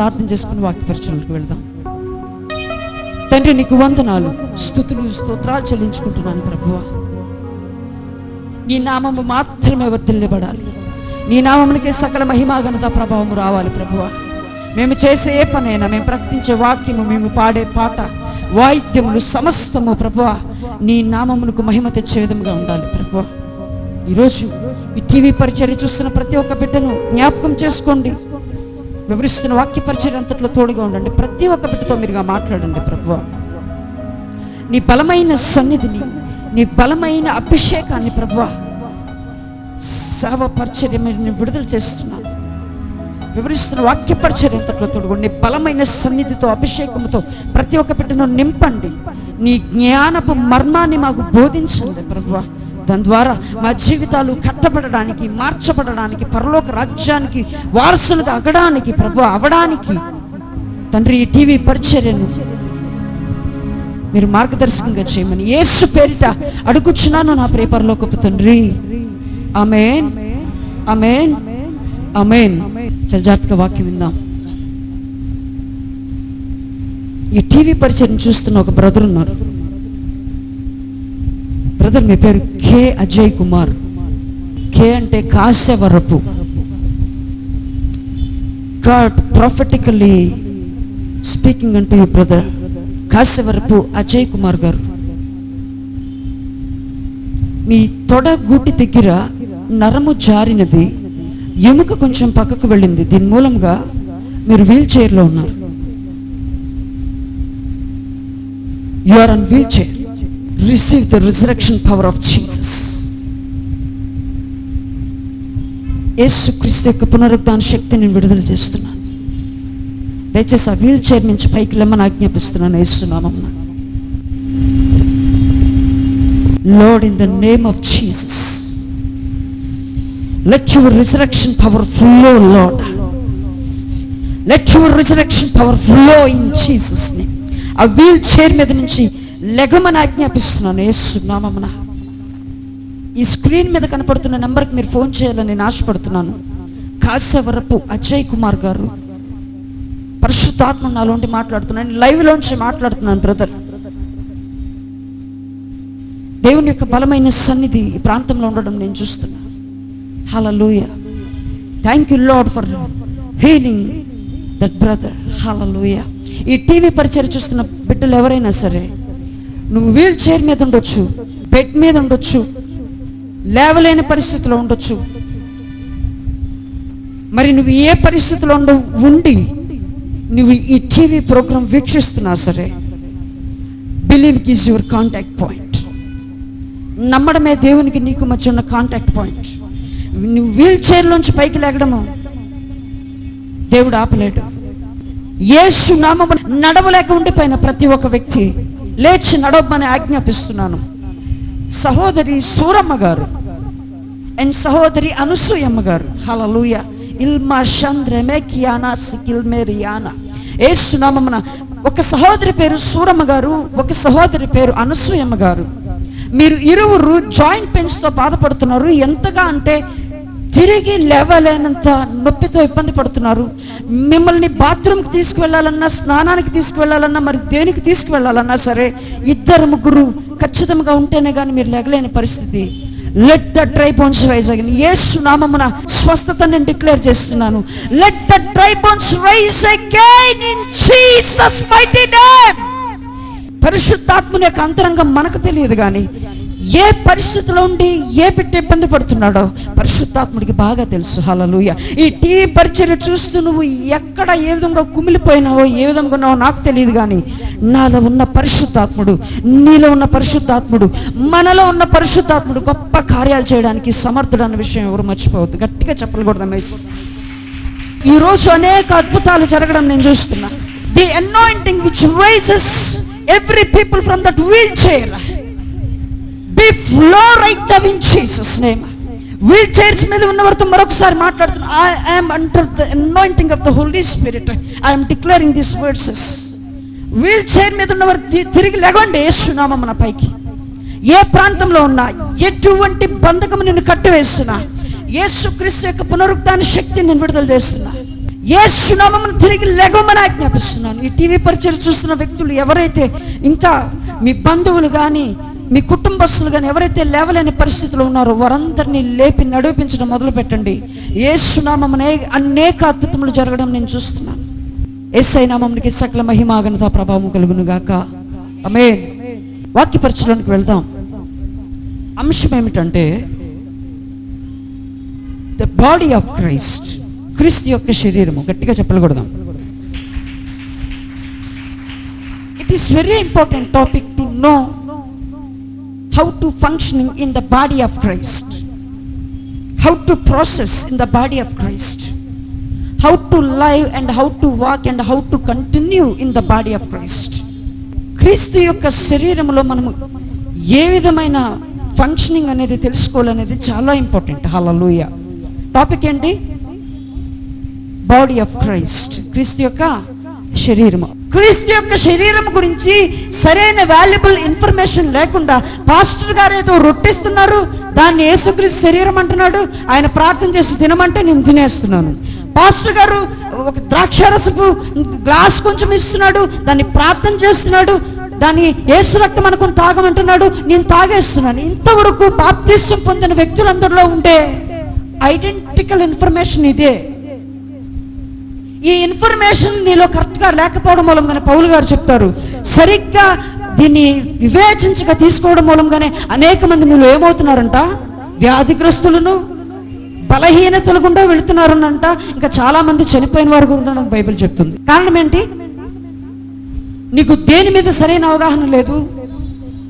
ప్రార్థన చేసుకుని వాక్యపరచనలకు వెళ్దాం. తండ్రి నీకు వందనాలు. స్థుతులు స్తోత్రాలు చెల్లించుకుంటున్నాను ప్రభువ. నీ నామము మాత్రమే వర్తిల్లబడాలి నీ నామమునికే సకల మహిమాగనత ప్రభావము రావాలి ప్రభువ. మేము చేసే ఏ పనైనా మేము ప్రకటించే వాక్యము మేము పాడే పాట వాయిద్యములు సమస్తము ప్రభువ నీ నామమునకు మహిమ తెచ్చే విధంగా ఉండాలి ప్రభువ. ఈరోజు ఈ టీవీ పరిచర్య చూస్తున్న ప్రతి ఒక్క బిడ్డను జ్ఞాపకం చేసుకోండి. వివరిస్తున్న వాక్యపరిచయం అంతట్లో తోడుగా ఉండండి. ప్రతి ఒక్క బిడ్డతో మీరుగా మాట్లాడండి ప్రభు నీ బలమైన సన్నిధిని నీ బలమైన అభిషేకాన్ని ప్రభు సర్వపరిచర్య మీరు మీద విడుదల చేస్తున్నాను వివరిస్తున్న వాక్యపరిచర్య అంతట్లో తోడుకోండి నీ బలమైన సన్నిధితో అభిషేకంతో ప్రతి ఒక్క బిడ్డను నింపండి. నీ జ్ఞానపు మర్మాన్ని మాకు బోధించండి ప్రభువా. దాని ద్వారా మా జీవితాలు కట్టబడడానికి మార్చబడడానికి పరలోక రాజ్యానికి వారసులుగా అగడానికి ప్రభు అవడానికి. తండ్రి ఈ టీవీ పరిచర్యను మీరు మార్గదర్శకంగా చేయమని ఏసు పేరిట అడుగుచున్నాను నా ప్రేపరలోకపు తండ్రి. అమేన్ అమేన్ అమేన్ చలజాతిక వాక్యం విందాం. ఈ టీవీ పరిచయం చూస్తున్న ఒక బ్రదర్ ఉన్నారు. బ్రదర్ మీ పేరు కే అజయ్ కుమార్. కే అంటే కాశవరపు. గాడ్ ప్రాఫిటికల్లీ స్పీకింగ్ అంటే యూ బ్రదర్ కాశవరపు అజయ్ కుమార్ గారు. మీ తొడ గూటి దగ్గర నరము జారినది ఎముక కొంచెం పక్కకు వెళ్ళింది. దీని మూలంగా మీరు వీల్ చైర్లో ఉన్నారు. You are on wheelchair receive the resurrection power of Jesus Yesu Kristu యొక్క పునరుద్ధాన శక్తి నేను విడుదల చేస్తున్నాను. దయచేసి ఆ వీల్ చైర్ నుంచి పైకి లెమ్మని ఆజ్ఞాపిస్తున్నాను యేసునామం Lord in the name of Jesus let your resurrection power flow Lord let your resurrection power flow in Jesus name ఆ వీల్ చైర్ మీద నుంచి లెగమని ఆజ్ఞాపిస్తున్నాను ఏసునామమున ఈ స్క్రీన్ మీద కనపడుతున్న నెంబర్కి మీరు ఫోన్ చేయాలని నేను ఆశపడుతున్నాను. కాశవరపు అజయ్ కుమార్ గారు పరిశుద్ధాత్మ నాలోంటి మాట్లాడుతున్నాను లైవ్లోంచి మాట్లాడుతున్నాను బ్రదర్ దేవుని యొక్క బలమైన సన్నిధి ఈ ప్రాంతంలో ఉండడం నేను చూస్తున్నాను hallelujah thank you Lord for healing that brother hallelujah ఈ టీవీ పరిచయం చూస్తున్న బిడ్డలు ఎవరైనా సరే నువ్వు వీల్ చైర్ మీద ఉండొచ్చు బెడ్ మీద ఉండొచ్చు లేవలేని పరిస్థితిలో ఉండొచ్చు. మరి నువ్వు ఏ పరిస్థితిలో ఉండ ఉండి నువ్వు ఈ టీవీ ప్రోగ్రాం వీక్షిస్తున్నా సరే believe is your contact point. నమ్మడమే దేవునికి నీకు మధ్య ఉన్న కాంటాక్ట్ పాయింట్. నువ్వు వీల్ చైర్లోంచి పైకి లేగడము దేవుడు ఆపలేడు. యేసు నామము నడవలేక ఉండిపోయిన ప్రతి ఒక్క వ్యక్తి లేచి నడవమని ఆజ్ఞాపిస్తున్నాను. సహోదరి సూరమ్మ గారు అండ్ సహోదరి అనసూయమ్మ గారు. హలలుయ ఇల్మా చంద్రమే కియానా సికిల్ మేరియానా. యేసు ఒక సహోదరి పేరు సూరమ్మ గారు ఒక సహోదరి పేరు అనసూయమ్మ గారు. మీరు ఇరువురు జాయింట్ పెయిన్స్తో బాధపడుతున్నారు. ఎంతగా అంటే తిరిగి లేవలేనంత నొప్పితో ఇబ్బంది పడుతున్నారు. మిమ్మల్ని బాత్రూమ్కి తీసుకువెళ్ళాలన్నా స్నానానికి తీసుకువెళ్ళాలన్నా మరి దేనికి తీసుకువెళ్ళాలన్నా సరే ఇద్దరు ముగ్గురు ఖచ్చితంగా ఉంటేనే కానీ మీరు లేగలేని పరిస్థితి. Let the dry bones rise again Yesu నామమున స్వస్థత నేను డిక్లేర్ చేస్తున్నాను. Let the dry bones rise again in Jesus mighty name పరిశుద్ధాత్మని యొక్క అంతరంగం మనకు తెలియదు కానీ ఏ పరిస్థితిలో ఉండి ఏ బిడ్డ ఇబ్బంది పడుతున్నాడో పరిశుద్ధాత్ముడికి బాగా తెలుసు. హలలుయ ఈ టీ పరిచర్య చూస్తూ నువ్వు ఎక్కడ ఏ విధంగా కుమిలిపోయినావో ఏ విధంగా ఉన్నావో నాకు తెలియదు కానీ నాలో ఉన్న పరిశుద్ధాత్ముడు నీలో ఉన్న పరిశుద్ధాత్ముడు మనలో ఉన్న పరిశుద్ధాత్ముడు గొప్ప కార్యాలు చేయడానికి సమర్థుడు అన్న విషయం ఎవరు మర్చిపోవద్దు. గట్టిగా చెప్పకూడదు మేస్ ఈరోజు అనేక అద్భుతాలు జరగడం నేను చూస్తున్నా. The anointing which raises every people from that wheelchair be flow right of in Jesus name wheelchairs మీద ఉన్న వారితో మరొకసారి మాట్లాడుతున్నా. I am under the anointing of the Holy Spirit I'm declaring this words wheelchair మీద ఉన్నవారు తి- తిరిగి లేగండి వేస్తున్నామమ్మ మన పైకి. ఏ ప్రాంతంలో ఉన్నా ఎటువంటి బంధకం నిన్ను కట్టివేస్తున్నా యేసుక్రీస్తు యొక్క పునరుద్ధాన శక్తిని నేను విడుదల చేస్తున్నా. ఏసునామమును తిరిగి లెగమని ఆజ్ఞాపిస్తున్నాను. ఈ టీవీ పరిచయం చూస్తున్న వ్యక్తులు ఎవరైతే ఇంకా మీ బంధువులు కానీ మీ కుటుంబస్తులు కానీ ఎవరైతే లేవలేని పరిస్థితులు ఉన్నారో వారందరినీ లేపి నడిపించడం మొదలు పెట్టండి ఏసునామమునే అనేక అద్భుతములు జరగడం నేను చూస్తున్నాను. ఏసై నామంకి సకల మహిమాగనత ప్రభావం కలుగును గాక అమే వాక్యపరచడానికి వెళ్దాం. అంశం ఏమిటంటే the body of Christ Kristu యొక్క శరీరము. గట్టిగా చెప్పలకూడదాం it is very important topic to know how to functioning in the body of Christ how to process in the body of Christ how to live and how to walk and how to continue in the body of Christ క్రీస్తు యొక్క శరీరంలో మనము ఏ విధమైన functioning అనేది తెలుసుకోవాలనేది చాలా important హలలుయ topic ఏంటి body of Christ Kristu యొక్క శరీరము క్రీస్తు యొక్క శరీరం గురించి సరైన వాల్యుబుల్ ఇన్ఫర్మేషన్ లేకుండా పాస్టర్ గారు ఏదో రొట్టిస్తున్నారు దాన్ని యేసుక్రీస్తు శరీరం అంటున్నాడు ఆయన ప్రార్థన చేసి తినమంటే నేను తినేస్తున్నాను. పాస్టర్ గారు ఒక ద్రాక్షరసపు గ్లాస్ కొంచెం ఇస్తున్నాడు దాన్ని ప్రార్థన చేస్తున్నాడు దాన్ని ఏసు రక్తం అనుకుని తాగమంటున్నాడు నేను తాగేస్తున్నాను. ఇంతవరకు బాప్తిస్వం పొందిన వ్యక్తులందరిలో ఉండే ఐడెంటికల్ ఇన్ఫర్మేషన్ ఇదే. ఈ ఇన్ఫర్మేషన్ నీలో కరెక్ట్గా లేకపోవడం మూలంగానే పౌలు గారు చెప్తారు. సరిగ్గా దీన్ని వివేచించక తీసుకోవడం మూలంగానే అనేక మంది మీరు ఏమవుతున్నారంట? వ్యాధిగ్రస్తులను బలహీనతలు గుండా వెళుతున్నారనంట. ఇంకా చాలా మంది చనిపోయిన వారు కూడా నాకు బైబిల్ చెప్తుంది. కారణం ఏంటి? నీకు దేని మీద సరైన అవగాహన లేదు.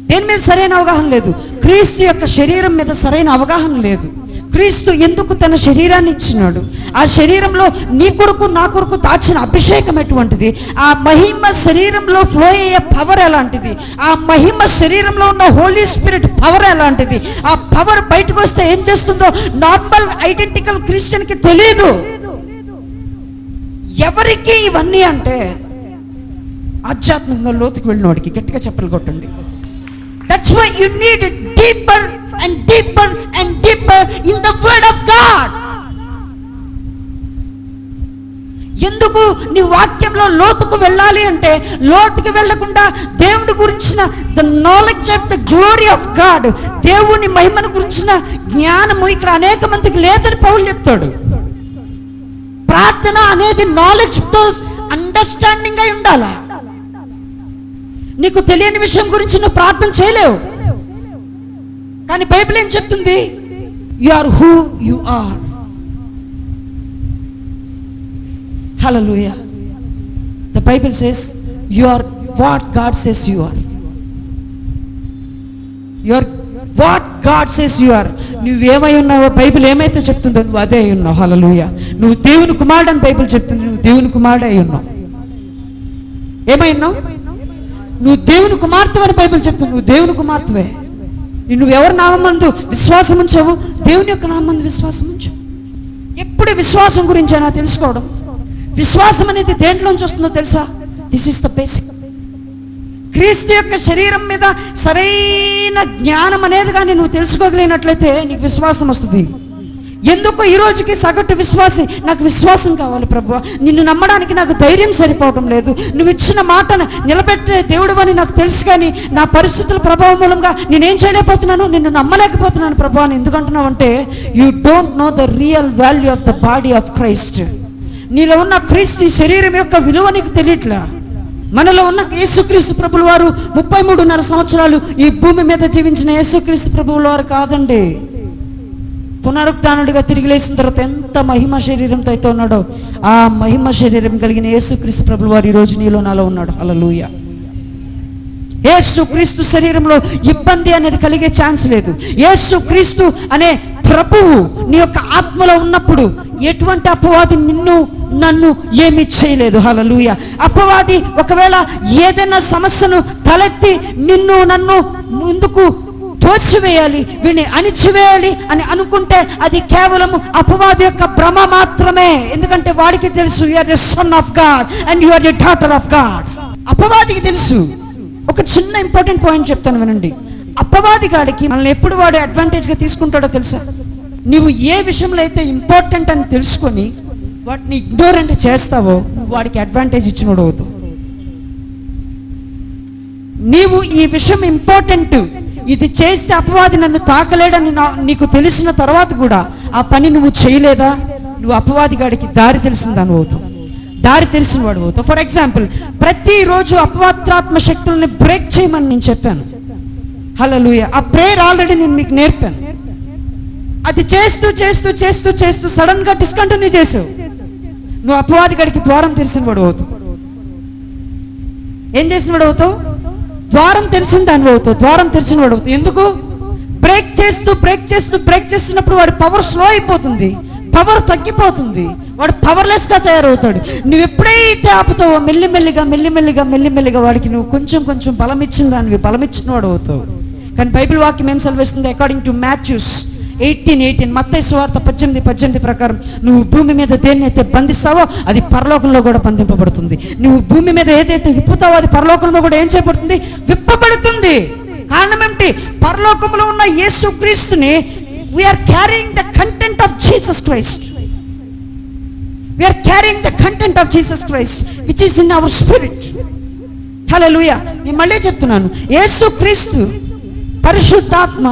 దేని మీద సరైన అవగాహన లేదు. క్రీస్తు యొక్క శరీరం మీద సరైన అవగాహన లేదు. క్రీస్తు ఎందుకు తన శరీరాన్ని ఇచ్చినాడు? ఆ శరీరంలో నీ కొరకు నా కొరకు దాచిన అభిషేకం ఎటువంటిది? ఆ మహిమ శరీరంలో ఫ్లో అయ్యే పవర్ ఎలాంటిది? ఆ మహిమ శరీరంలో ఉన్న హోలీ స్పిరిట్ పవర్ ఎలాంటిది? ఆ పవర్ బయటకు వస్తే ఏం చేస్తుందో నార్మల్ ఐడెంటికల్ క్రిస్టియన్కి తెలియదు ఎవరికి ఇవన్నీ అంటే ఆధ్యాత్మికంగా లోతుకు వెళ్ళినవాడికి గట్టిగా చెప్పలు కొట్టండి. That's why you need deeper and deeper and deeper in the word of God. ఎందుకు నీ వాక్యంలో లోతుకు వెళ్ళాలి అంటే లోతుకు వెళ్ళకుండా దేవుడి గురించిన the knowledge of the glory of God దేవుని మహిమను గురించిన జ్ఞానము ఇక్కడ అనేక మందికి లేదని పౌలు చెప్తాడు. ప్రార్థన అనేది నాలెడ్జ్తో అండర్స్టాండింగ్ అయి ఉండాలా? నీకు తెలియని విషయం గురించి నువ్వు ప్రార్థన చేయలేవు. కానీ బైబిల్ ఏం చెప్తుంది? You are who you are hallelujah the Bible says you are what God says you are you are what God says you are నువ్వేమై ఉన్నావో బైబిల్ ఏమైతే చెప్తుందో నువ్వు అదే అయి ఉన్నావు. హలలుయ నువ్వు దేవుని కుమారుడు అని బైబిల్ చెప్తుంది. నువ్వు దేవుని కుమారుడు అయి ఉన్నావు. ఏమై ఉన్నావు? నువ్వు దేవుని కుమార్తె అని బైబిల్ చెప్తుంది. నువ్వు దేవుని కుమార్తెవే. నువ్వెవరి నామందు విశ్వాసం ఉంచావు దేవుని యొక్క నామందు విశ్వాసం ఉంచు ఎప్పుడు విశ్వాసం గురించి అయినా తెలుసుకోవడం. విశ్వాసం అనేది దేంట్లోంచి వస్తుందో తెలుసా? దిస్ ఇస్ ద బేసిక్ క్రీస్తు యొక్క శరీరం మీద సరైన జ్ఞానం అనేది కానీ నువ్వు తెలుసుకోగలిగినట్లయితే నీకు విశ్వాసం వస్తుంది. ఎందుకు ఈ రోజుకి సగటు విశ్వాసి? నాకు విశ్వాసం కావాలి ప్రభు. నిన్ను నమ్మడానికి నాకు ధైర్యం సరిపోవడం లేదు. నువ్వు ఇచ్చిన మాటను నిలబెట్టే దేవుడు అని నాకు తెలుసు కానీ నా పరిస్థితుల ప్రభావం మూలంగా నేనేం చేయలేకపోతున్నాను? నిన్ను నమ్మలేకపోతున్నాను ప్రభు అని ఎందుకంటున్నావు అంటే you don't know the real value of the body of Christ నీలో ఉన్న క్రీస్తు శరీరం యొక్క విలువ నీకు తెలియట్లా? మనలో ఉన్న యేసుక్రీస్తు ప్రభుల వారు ముప్పై మూడున్నర సంవత్సరాలు ఈ భూమి మీద జీవించిన యేసుక్రీస్తు ప్రభువుల వారు కాదండి. పునరుక్తానుడిగా తిరిగి లేచిన తర్వాత ఎంత మహిమ శరీరంతో అయితే ఉన్నాడో ఆ మహిమ శరీరం కలిగిన యేసుక్రీస్తు ప్రభులు వారు ఈరోజు రోజు నీలో నాలో ఉన్నాడు. అలలుయ యేసు క్రీస్తు శరీరంలో ఇబ్బంది అనేది కలిగే ఛాన్స్ లేదు. యేసుక్రీస్తు అనే ప్రభువు నీ యొక్క ఆత్మలో ఉన్నప్పుడు ఎటువంటి అపవాది నిన్ను నన్ను ఏమి చేయలేదు. హలలుయ అపవాది ఒకవేళ ఏదైనా సమస్యను తలెత్తి నిన్ను నన్ను ముందుకు తోచివేయాలి వీడిని అణిచివేయాలి అని అనుకుంటే అది కేవలం అపవాది యొక్క భ్రమ మాత్రమే. ఎందుకంటే వాడికి తెలుసు you are the son of God and you are the daughter of God అపవాదికి తెలుసు. ఒక చిన్న ఇంపార్టెంట్ పాయింట్ చెప్తాను వినండి. అపవాది గాడికి మనల్ని ఎప్పుడు వాడు అడ్వాంటేజ్గా తీసుకుంటాడో తెలుసా? నువ్వు ఏ విషయంలో అయితే ఇంపార్టెంట్ అని తెలుసుకొని వాటిని ఇగ్నోరెంట్ చేస్తావో వాడికి అడ్వాంటేజ్ ఇచ్చినోడు అవుతావు నీవు ఈ విషయం ఇంపార్టెంట్ ఇది చేస్తే అపవాది నన్ను తాకలేడని నా- నీకు తెలిసిన తర్వాత కూడా ఆ పని నువ్వు చేయలేదా? నువ్వు అపవాది గాడికి దారి తెలిసిన దాని అవుతావు దారి తెలిసిన వాడు అవుతావు ఫర్ ఎగ్జాంపుల్ ప్రతిరోజు అపవాత్రాత్మ శక్తుల్ని బ్రేక్ చేయమని నేను చెప్పాను. హలలుయ ఆ ప్రేయర్ ఆల్రెడీ నేను మీకు నేర్పాను. అది చేస్తూ చేస్తూ చేస్తూ చేస్తూ సడన్గా డిస్కంటిన్యూ చేసావు. నువ్వు అపవాది గడికి ద్వారం తెలిసిన వాడు అవుతావు ఏం చేసిన వాడు అవుతావు ద్వారం తెరిచిన దాని అవుతావు ద్వారం తెరిచిన వాడు అవుతావు ఎందుకు? బ్రేక్ చేస్తూ బ్రేక్ చేస్తూ బ్రేక్ చేస్తున్నప్పుడు వాడి పవర్ స్లో అయిపోతుంది. పవర్ తగ్గిపోతుంది. వాడు పవర్లెస్గా తయారవుతాడు. నువ్వు ఎప్పుడైతే ఆపుతావో మెల్లిమెల్లిగా మెల్లిమెల్లిగా మెల్లిమెల్లిగా వాడికి నువ్వు కొంచెం కొంచెం బలం ఇచ్చిన దానివి బలం ఇచ్చిన వాడు అవుతావు. కానీ బైబిల్ వాక్యం ఏం సెలవిస్తుంది? According to Matthews eighteen eighteen Mattayi సువార్త పద్దెనిమిది పద్దెనిమిది ప్రకారం నువ్వు భూమి మీద దేన్నైతే బంధిస్తావో అది పరలోకంలో కూడా బంధింపబడుతుంది. నువ్వు భూమి మీద ఏదైతే విప్పుతావో అది పరలోకంలో కూడా ఏం చేయబడుతుంది? విప్పబడుతుంది. కారణం ఏమిటి? పరలోకంలో ఉన్న యేసు క్రీస్తుని we are carrying the content of Jesus Christ we are carrying the content of Jesus Christ which is in our spirit hallelujah నేను మళ్ళీ చెప్తున్నాను. యేసు క్రీస్తు పరిశుద్ధాత్మ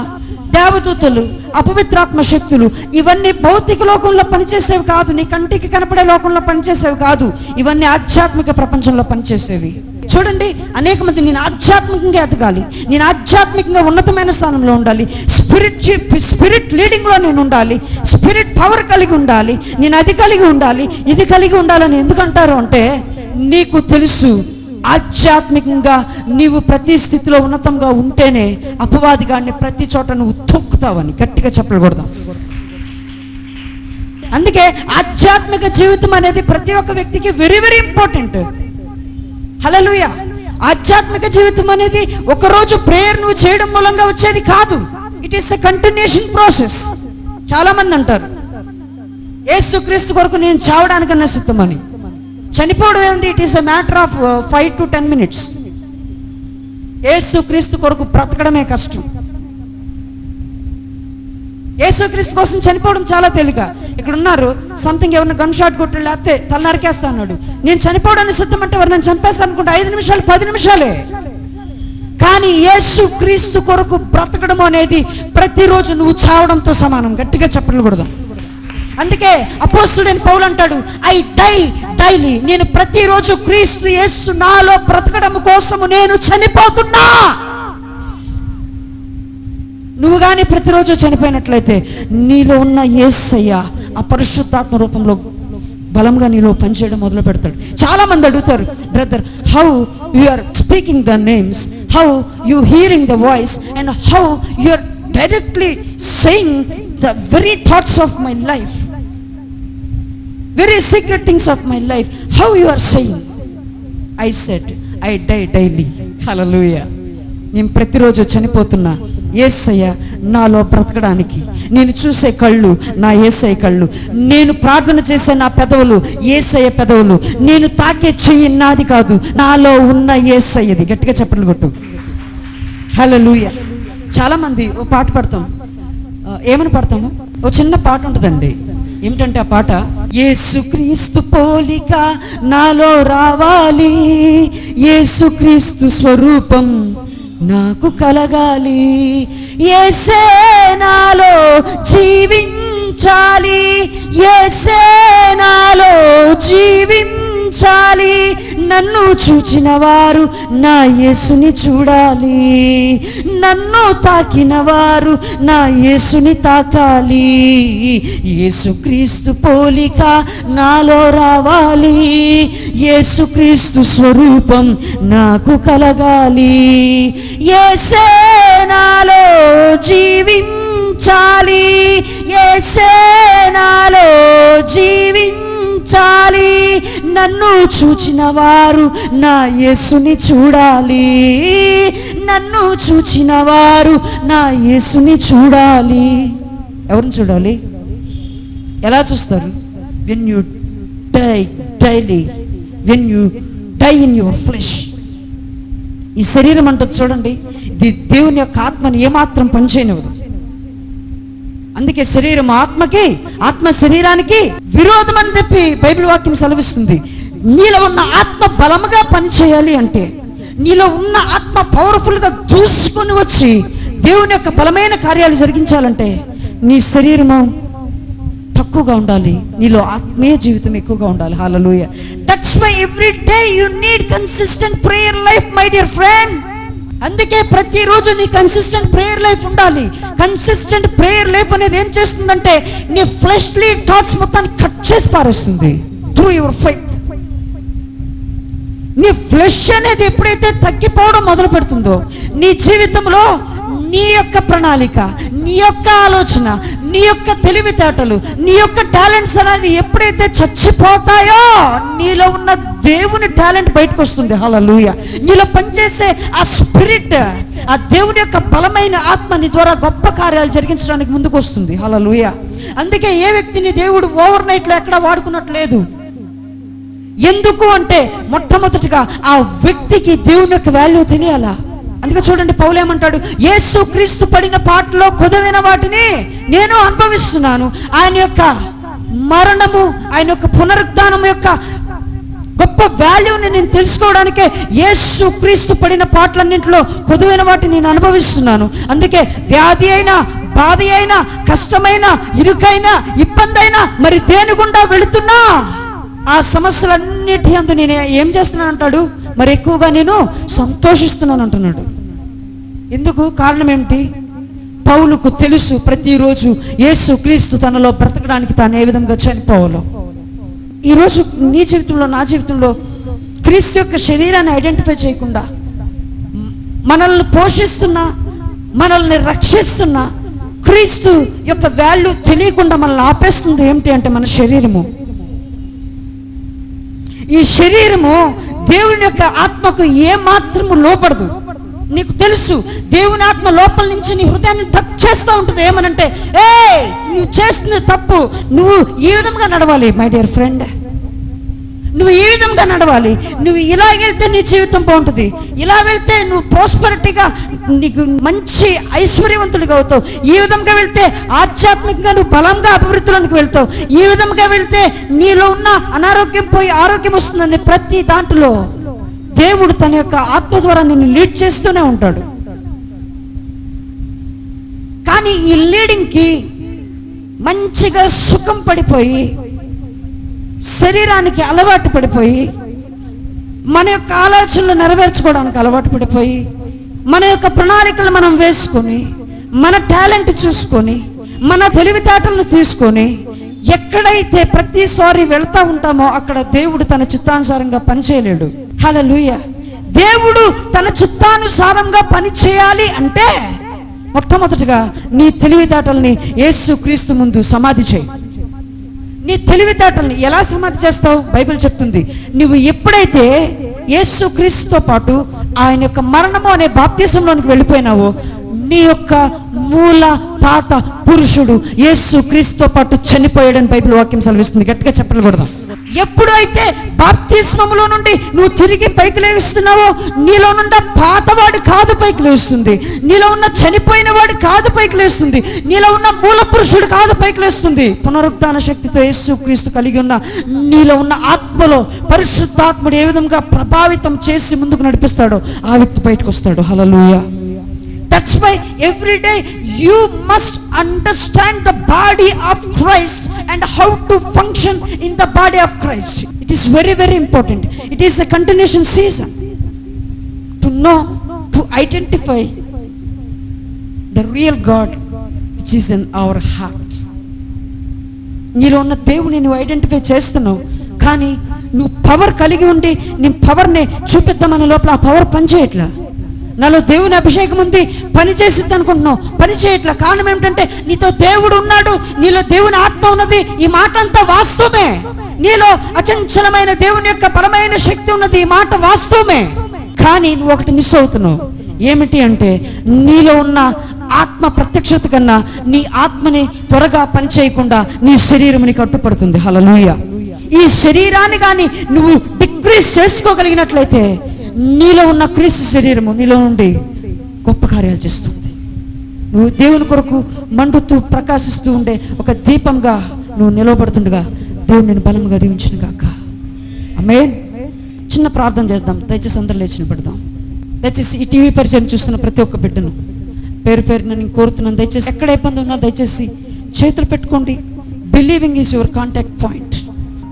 దేవదూతలు అపవిత్రాత్మ శక్తులు ఇవన్నీ భౌతిక లోకంలో పనిచేసేవి కాదు నీ కంటికి కనపడే లోకంలో పనిచేసేవి కాదు ఇవన్నీ ఆధ్యాత్మిక ప్రపంచంలో పనిచేసేవి. చూడండి అనేక మంది నేను ఆధ్యాత్మికంగా ఎదగాలి నేను ఆధ్యాత్మికంగా ఉన్నతమైన స్థానంలో ఉండాలి స్పిరిట్ స్పిరిట్ లీడింగ్లో నేను ఉండాలి స్పిరిట్ పవర్ కలిగి ఉండాలి నేను అది కలిగి ఉండాలి ఇది కలిగి ఉండాలని ఎందుకంటారు అంటే నీకు తెలుసు ఆధ్యాత్మికంగా నీవు ప్రతి స్థితిలో ఉన్నతంగా ఉంటేనే అపవాదిగాన్ని ప్రతి చోట నువ్వు తొక్కుతావని గట్టిగా చెప్పకూడదాం అందుకే ఆధ్యాత్మిక జీవితం అనేది ప్రతి ఒక్క వ్యక్తికి వెరీ వెరీ ఇంపార్టెంట్ హలలుయ ఆధ్యాత్మిక జీవితం అనేది ఒకరోజు ప్రేయర్ నువ్వు చేయడం మూలంగా వచ్చేది కాదు. It is a continuation process చాలా మంది అంటారు ఏసుక్రీస్తు కొరకు నేను చావడానికన్నా సిద్ధమని. చనిపోవడం ఏంది? It is a matter of five to ten minutes యేసుక్రీస్తు కొరకు బ్రతకడమే కష్టం. యేసుక్రీస్తు కోసం చనిపోవడం చాలా తేలిక. ఇక్కడ ఉన్నారు సంథింగ్ ఎవరిని గన్ షాట్ కొట్టి లేకపోతే తల నరికేస్తా అన్నాడు. నేను చనిపోవడానికి సిద్ధం అంటే ఎవరు నన్ను చంపేస్తాను అనుకుంటే ఐదు నిమిషాలు పది నిమిషాలే. కానీ యేసు క్రీస్తు కొరకు బ్రతకడం అనేది ప్రతిరోజు నువ్వు చావడంతో సమానం. గట్టిగా చెప్పకూడదు అందుకే అపోస్తుడైన పౌలు అంటాడు ఐ డై డైలీ నేను ప్రతిరోజు క్రీస్తు యేసు నాలో బ్రతకడం కోసము నేను చనిపోతున్నా. నువ్వు కానీ ప్రతిరోజు చనిపోయినట్లయితే నీలో ఉన్న ఏసయ్య ఆ పరిశుద్ధాత్మ రూపంలో బలంగా నీలో పనిచేయడం మొదలు పెడతాడు. చాలా మంది అడుగుతారు brother how you are speaking the names how you hearing the voice and how you are directly saying the very thoughts of my life very secret things of my life how you are saying I set I die daily hallelujah నేను ప్రతిరోజు చనిపోతున్నా. ఏసయ్య నాలో బ్రతకడానికి. నేను చూసే కళ్ళు నా ఏసయ్య కళ్ళు. నేను ప్రార్థన చేసే నా పెదవులు ఏసయ్య పెదవులు. నేను తాకే చెయ్యి నాది కాదు. నాలో ఉన్న ఏసయ్యది. గట్టిగా చెప్పండి కొట్టు. హలో లూయ చాలామంది ఓ పాట పాడతాం. ఏమని పాడతాము? ఓ చిన్న పాట ఉంటుందండి. ఏమిటంటే ఆ పాట? యేసుక్రీస్తు పోలిక నాలో రావాలి. యేసుక్రీస్తు స్వరూపం నాకు కలగాలి. ఏసే నాలో జీవించాలి. ఏసే నాలో జీవించాలి నన్ను చూచిన వారు నా యేసుని చూడాలి. నన్ను తాకిన వారు నా యేసుని తాకాలి. యేసుక్రీస్తు పోలిక నాలో రావాలి. యేసుక్రీస్తు స్వరూపం నాకు కలగాలి. ఏసే నాలో జీవించాలి. ఏసే నాలో జీవించాలి. నన్ను చూచిన వారు నా యేసుని చూడాలి. నన్ను చూచిన వారు నా యేసుని చూడాలి. ఎవరిని చూడాలి? ఎలా చూస్తారు? When you die daily when you die in your flesh ఈ శరీరం అంటది చూడండి ఇది దేవుని యొక్క ఆత్మని ఏమాత్రం పనిచేయనివ్వదు. అందుకే శరీరం ఆత్మకి ఆత్మ శరీరానికి విరోధం అని చెప్పి బైబిల్ వాక్యం సెలవిస్తుంది. నీలో ఉన్న ఆత్మ బలముగా పనిచేయాలి అంటే నీలో ఉన్న ఆత్మ పవర్ఫుల్గా చూసుకొని దూసుకొని వచ్చి దేవుని యొక్క బలమైన కార్యాలు జరిగించాలంటే నీ శరీరము తక్కువగా ఉండాలి. నీలో ఆత్మీయ జీవితం ఎక్కువగా ఉండాలి. Hallelujah that's why every day you need consistent prayer life my dear friend అందుకే ప్రతిరోజు నీ కన్సిస్టెంట్ ప్రేయర్ లైఫ్ ఉండాలి. కన్సిస్టెంట్ ప్రేయర్ లైఫ్ అనేది ఏం చేస్తుందంటే నీ ఫ్లెష్లీ థాట్స్ మొత్తాన్ని కట్ చేసి పారేస్తుంది. త్రూ యువర్ ఫైత్ నీ ఫ్లెష్ అనేది ఎప్పుడైతే తగ్గిపోవడం మొదలు పెడుతుందో నీ జీవితంలో నీ యొక్క ప్రణాళిక నీ యొక్క ఆలోచన నీ యొక్క తెలివితేటలు నీ యొక్క టాలెంట్స్ అనేవి ఎప్పుడైతే చచ్చిపోతాయో నీలో ఉన్న దేవుని టాలెంట్ బయటకు వస్తుంది. హలలుయ నీలో పనిచేసే ఆ స్పిరిట్ ఆ దేవుని యొక్క బలమైన ఆత్మ నీ ద్వారా గొప్ప కార్యాలు జరిగించడానికి ముందుకు వస్తుంది. హలలుయ అందుకే ఏ వ్యక్తిని దేవుడు ఓవర్ నైట్లో ఎక్కడ వాడుకున్నట్లేదు. ఎందుకు అంటే మొట్టమొదటిగా ఆ వ్యక్తికి దేవుని యొక్క వాల్యూ తెలియాలా? అందుకే చూడండి పౌలేమంటాడు యేసు క్రీస్తు పడిన పాటలో కుదవైన వాటిని నేను అనుభవిస్తున్నాను. ఆయన యొక్క మరణము ఆయన యొక్క పునరుద్ధానం యొక్క గొప్ప వాల్యూని నేను తెలుసుకోవడానికే యేసు క్రీస్తు పడిన పాటలన్నింటిలో కొదువైన వాటిని నేను అనుభవిస్తున్నాను. అందుకే వ్యాధి అయినా బాధ అయినా కష్టమైన ఇరుకైనా ఇబ్బంది అయినా మరి దేని గుండా వెళుతున్నా ఆ సమస్యలన్నిటి అందు నేను ఏం చేస్తున్నాను అంటాడు మరి ఎక్కువగా నేను సంతోషిస్తున్నాను అంటున్నాడు. ఎందుకు? కారణం ఏమిటి? పౌలుకు తెలుసు ప్రతిరోజు యేసు క్రీస్తు తనలో బ్రతకడానికి తాను ఏ విధంగా చనిపోవాలో. ఈరోజు నీ జీవితంలో నా జీవితంలో క్రీస్తు యొక్క శరీరాన్ని ఐడెంటిఫై చేయకుండా మనల్ని పోషిస్తున్న మనల్ని రక్షిస్తున్న క్రీస్తు యొక్క వాల్యూ తెలియకుండా మనల్ని ఆపేస్తుంది ఏమిటి అంటే మన శరీరము. ఈ శరీరము దేవుని యొక్క ఆత్మకు ఏ మాత్రము లోపడదు నీకు తెలుసు దేవుని ఆత్మ లోపల నుంచి నీ హృదయాన్ని టచ్ చేస్తూ ఉంటుంది. ఏమనంటే ఏ నువ్వు చేస్తున్న తప్పు నువ్వు ఈ విధంగా నడవాలి మై డియర్ ఫ్రెండ్ నువ్వు ఈ విధంగా నడవాలి. నువ్వు ఇలా వెళ్తే నీ జీవితం బాగుంటుంది. ఇలా వెళ్తే నువ్వు ప్రాస్పరిటీగా నీకు మంచి ఐశ్వర్యవంతుడిగా అవుతావు. ఈ విధంగా వెళ్తే ఆధ్యాత్మికంగా నువ్వు బలంగా అభివృద్ధిలోనికి వెళ్తావు. ఈ విధంగా వెళ్తే నీలో ఉన్న అనారోగ్యం పోయి ఆరోగ్యం వస్తుందని ప్రతి దాంట్లో దేవుడు తన యొక్క ఆత్మ ద్వారా నిన్ను లీడ్ చేస్తూనే ఉంటాడు. కానీ ఈ లీడింగ్కి మంచిగా సుఖం పడిపోయి శరీరానికి అలవాటు పడిపోయి మన యొక్క ఆలోచనలు నెరవేర్చుకోవడానికి అలవాటు పడిపోయి మన యొక్క ప్రణాళికలు మనం వేసుకొని మన టాలెంట్ చూసుకొని మన తెలివితేటలను తీసుకొని ఎక్కడైతే ప్రతిసారి వెళ్తూ ఉంటామో అక్కడ దేవుడు తన చిత్తానుసారంగా పనిచేయలేడు. హలలుయ దేవుడు తన చిత్తానుసారంగా పని చేయాలి అంటే మొట్టమొదటిగా నీ తెలివితేటల్ని యేసు క్రీస్తు ముందు సమాధి చేయి. నీ తెలివితేటల్ని ఎలా సమాధి చేస్తావు? బైబిల్ చెప్తుంది. నువ్వు ఎప్పుడైతే యేసు క్రీస్తుతో పాటు ఆయన యొక్క మరణము అనే బాప్తిసంలోనికి వెళ్ళిపోయినావో నీ యొక్క మూల పాత పురుషుడు యేసు క్రీస్తుతో పాటు చనిపోయాడని బైబిల్ వాక్యం సెలవిస్తుంది. గట్టిగా చెప్పకూడదాం ఎప్పుడైతే బాప్తిస్మములో నుండి నువ్వు తిరిగి పైకి లేస్తున్నావో నీలో నుండి పాతవాడు కాదు పైకి లేస్తుంది. నీలో ఉన్న చనిపోయిన వాడు కాదు పైకి లేస్తుంది. నీలో ఉన్న మూల పురుషుడు కాదు పైకి లేస్తుంది. పునరుద్ధాన శక్తితో యేసు క్రీస్తు కలిగి ఉన్న నీలో ఉన్న ఆత్మలో పరిశుద్ధాత్ముడు ఏ విధంగా ప్రభావితం చేసి ముందుకు నడిపిస్తాడో ఆ వ్యక్తి బయటకు వస్తాడు. Hallelujah that's why everyday you must understand the body of Christ and how to function in the body of Christ. It is very, very important. It is a continuation season to know, to identify the real God which is in our heart. నీలో ఉన్న దేవుని నువ్వు identify చేస్తున్నావు కానీ నువ్వు power కలిగి ఉండి నీ పవర్ని చూపిద్దామనే లోపల ఆ పవర్ పనిచేయట్లా నాలో దేవుని అభిషేకం ఉంది పని చేసిద్ది అనుకుంటున్నావు. పని చేయట్ల. కారణం ఏమిటంటే నీతో దేవుడు ఉన్నాడు నీలో దేవుని ఆత్మ ఉన్నది. ఈ మాట అంతా వాస్తవమే. నీలో అచంచలమైన దేవుని యొక్క బలమైన శక్తి ఉన్నది. ఈ మాట వాస్తవమే. కానీ నువ్వు ఒకటి మిస్ అవుతున్నావు. ఏమిటి అంటే నీలో ఉన్న ఆత్మ ప్రత్యక్షత కన్నా నీ ఆత్మని త్వరగా పని చేయకుండా నీ శరీరం నీకు కట్టుపడుతుంది. హలలుయ ఈ శరీరాన్ని కానీ నువ్వు డిక్రీస్ చేసుకోగలిగినట్లయితే నీలో ఉన్న క్రీస్తు శరీరము నీలో నుండి గొప్ప కార్యాలు చేస్తుంది నువ్వు దేవుని కొరకు మండుతూ ప్రకాశిస్తూ ఉండే ఒక దీపంగా నువ్వు నిలవబడుతుండగా దేవుడు నేను బలంగా దీవించును కాక అమ్మే చిన్న ప్రార్థన చేద్దాం. దయచేసి అందరూ లేచిన పెడదాం దయచేసి ఈ టీవీ పరిచయం చూస్తున్న ప్రతి ఒక్క బిడ్డను పేరు పేరున నేను కోరుతున్నాను. దయచేసి ఎక్కడ ఇబ్బంది ఉన్నా దయచేసి చేతులు పెట్టుకోండి. Believing is your contact point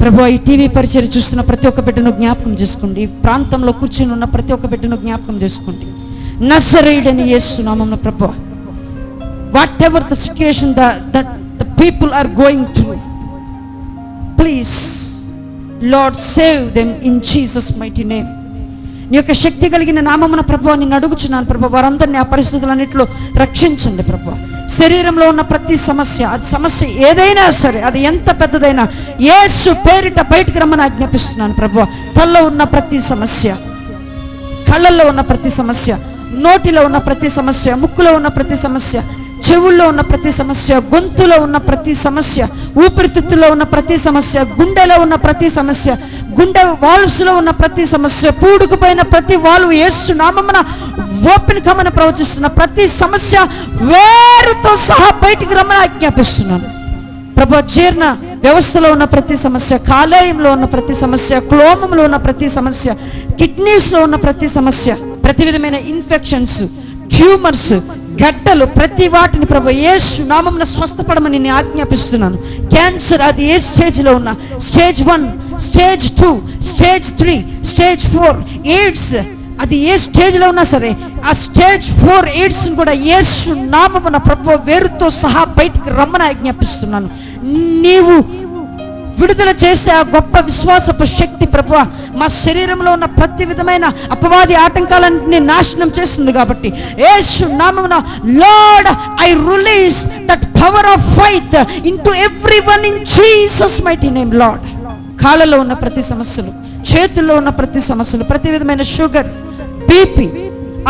ప్రభు ఈ టీవీ పరిచయం చూస్తున్న ప్రతి ఒక్క బిడ్డను జ్ఞాపకం చేసుకోండి. ప్రాంతంలో కూర్చుని ఉన్న ప్రతి ఒక్క బిడ్డను జ్ఞాపకం చేసుకోండి. నజరేయుడని చేస్తున్నామన్న ప్రభా. Whatever the situation the that the people are going through please Lord save them in Jesus mighty name నీ యొక్క శక్తి కలిగిన నామమున ప్రభు నేను అడుగుచున్నాను ప్రభు. వారందరినీ ఆ పరిస్థితులన్నింటిలో రక్షించండి ప్రభు. శరీరంలో ఉన్న ప్రతి సమస్య అది సమస్య ఏదైనా సరే అది ఎంత పెద్దదైనా ఏసు పేరిట బయటకు రమ్మని ఆజ్ఞాపిస్తున్నాను ప్రభు. తల్లో ఉన్న ప్రతి సమస్య కళ్ళల్లో ఉన్న ప్రతి సమస్య నోటిలో ఉన్న ప్రతి సమస్య ముక్కులో ఉన్న ప్రతి సమస్య చెవుల్లో ఉన్న ప్రతి సమస్య గొంతులో ఉన్న ప్రతి సమస్య ఊపిరితిత్తులో ఉన్న ప్రతి సమస్య గుండెలో ఉన్న ప్రతి సమస్య గుండె వాల్వ్స్లో ఉన్న ప్రతి సమస్య పూడుకుపోయిన ప్రతి వాల్వ్ ఏసు నామమున ఓపెన్ కమని ప్రవచిస్తున్న ప్రతి సమస్య వేరుతో సహా బయటికి రమ్మని ఆజ్ఞాపిస్తున్నాను ప్రభు జీర్ణ వ్యవస్థలో ఉన్న ప్రతి సమస్య కాలేయంలో ఉన్న ప్రతి సమస్య క్లోమంలో ఉన్న ప్రతి సమస్య కిడ్నీస్లో ఉన్న ప్రతి సమస్య ప్రతి విధమైన ఇన్ఫెక్షన్స్ ట్యూమర్స్ గడ్డలు ప్రతి వాటిని ప్రభు యేసు నామమున స్వస్థపడమని నేను ఆజ్ఞాపిస్తున్నాను. క్యాన్సర్ అది ఏ స్టేజ్లో ఉన్న stage one stage two stage three stage four AIDS అది ఏ స్టేజ్లో ఉన్నా సరే ఆ స్టేజ్ ఫోర్ ఎయిడ్స్ కూడా యేసు నామమున ప్రభు వేరుతో సహా బయటికి రమ్మని ఆజ్ఞాపిస్తున్నాను. నీవు విడుదల చేసే ఆ గొప్ప విశ్వాసపు శక్తి ప్రభు మా శరీరంలో ఉన్న ప్రతి విధమైన అపవాది ఆటంకాలన్నింటినీ నాశనం చేస్తుంది కాబట్టి యేసు నామమున Lord I release that power of faith into every one in Jesus mighty name Lord కాళ్ళలో ఉన్న ప్రతి సమస్యలు చేతుల్లో ఉన్న ప్రతి సమస్యలు ప్రతి విధమైన sugar BP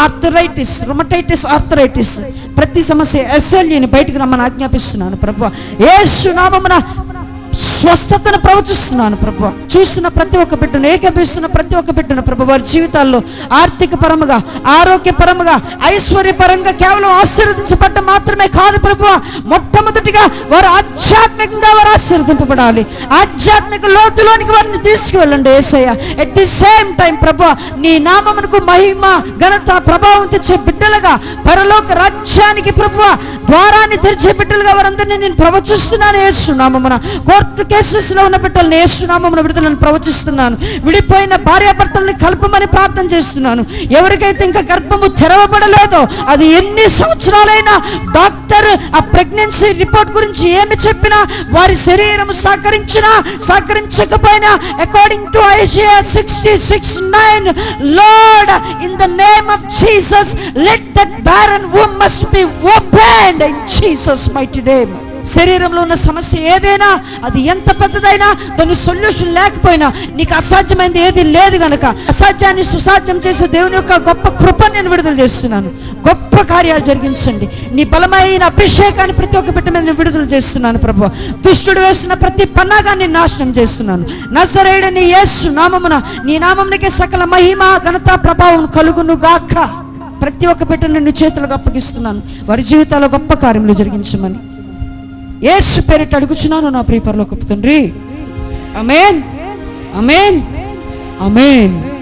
arthritis rheumatitis arthritis ప్రతి సమస్య ఎస్ఎల్ఈని బయటకు రమ్మని ఆజ్ఞాపిస్తున్నాను ప్రభు ఏ నామమున స్వస్థతను ప్రవచిస్తున్నాను ప్రభు. చూస్తున్న ప్రతి ఒక్క బిడ్డను ఏకపిస్తున్న ప్రతి ఒక్క బిడ్డను ప్రభు వారి జీవితాల్లో ఆర్థిక పరముగా ఆరోగ్య పరముగా కేవలం ఆశీర్వదించబడ్డ మాత్రమే కాదు ప్రభు. మొట్టమొదటిగా వారు ఆధ్యాత్మికంగా వారు ఆశీర్వదింపబడాలి. ఆధ్యాత్మిక లోతులోనికి వారిని తీసుకువెళ్ళండి Yesayya. At the same time ప్రభు నీ నామమునకు మహిమ ఘనత ప్రభావం తెచ్చే బిడ్డలుగా పరలోక రాజ్యానికి ప్రభు ద్వారాన్ని తెరిచే బిడ్డలుగా వారందరినీ నేను ప్రవచిస్తున్నాను వేస్తున్నాము కోర్టు కోర్టుకి లో ఉన్న బిడ్డలను ఏసునామమున విడుదలను ప్రవచిస్తున్నాను. విడిపోయిన భార్యాభర్తల్ని కలపమని ప్రార్థన చేస్తున్నాను. ఎవరికైతే ఇంకా గర్భము తెరవబడలేదో అది ఎన్ని సంవత్సరాలైనా డాక్టర్ ఆ ప్రెగ్నెన్సీ రిపోర్ట్ గురించి ఏమి చెప్పినా వారి శరీరం సహకరించినా సహకరించకపోయినా according to Isaiah sixty six nine Lord in the name of Jesus let that barren womb must be opened in Jesus mighty name శరీరంలో ఉన్న సమస్య ఏదైనా అది ఎంత పెద్దదైనా దాని సొల్యూషన్ లేకపోయినా నీకు అసాధ్యమైనది ఏది లేదు గనక. అసాధ్యాన్ని సుసాధ్యం చేసే దేవుని యొక్క గొప్ప కృప నేను విడుదల చేస్తున్నాను. గొప్ప కార్యాలు జరిగించండి. నీ బలమైన అభిషేకాన్ని ప్రతి ఒక్క బిడ్డ మీద నేను విడుదల చేస్తున్నాను ప్రభు. దుష్టుడు వేస్తున్న ప్రతి పన్నాగాన్ని నాశనం చేస్తున్నాను. నజరేయుడు నీ యేసు నామమున నీ నామమునకే సకల మహిమ ఘనత ప్రభావం కలుగును గాక ప్రతి ఒక్క బిడ్డను నీ చేతులకు అప్పగిస్తున్నాను. వారి జీవితాల్లో గొప్ప కార్యములు జరిగించమని. యేసు పేరిట అడుగుచున్నాను నా ప్రియపరలోకి తండ్రి. అమేన్ అమేన్ అమేన్